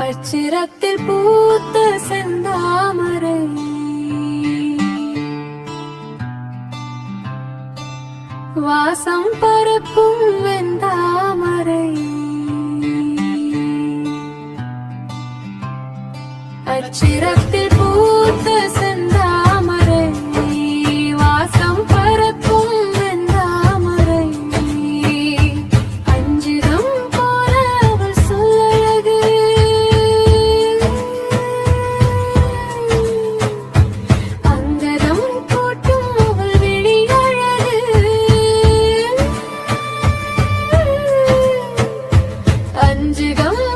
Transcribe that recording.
அச்சிரத்தில் பூத்த செந்தாமரை. வாசம் பரப்பும் வெந்தாமரை. அச்சிரத்தில் गा